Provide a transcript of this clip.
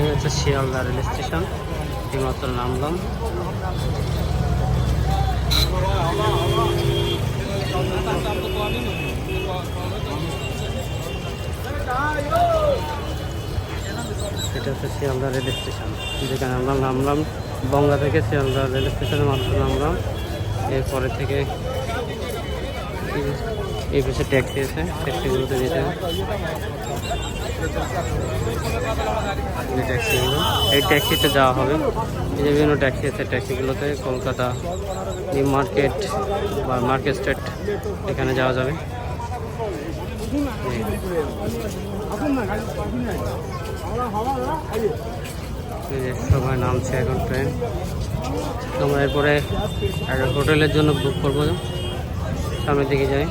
এই হচ্ছে Sealdah rail station. এইমাত্র নামলাম। এটা হচ্ছে শিয়ালদা রেল স্টেশন। যেখানে আমরা নামলাম। বঙ্গা থেকে শিয়ালদা রেল স্টেশনে মাত্র নামলাম। এরপরে থেকে এই পাশে ট্যাক্সি আছে। ট্যাক্সিগুলোতে যেতে এই ট্যাক্সিগুলো। এই ট্যাক্সিতে যাওয়া হবে। এই যে বিভিন্ন ট্যাক্সি আছে, ট্যাক্সিগুলোতে কলকাতা নিউ মার্কেট বা মার্কেট স্ট্রিট এখানে যাওয়া যাবে। যে সবাই নামছে এখন ট্রেন। আমরা এরপরে একটা হোটেলের জন্য বুক করব। সামনের দিকে যাই।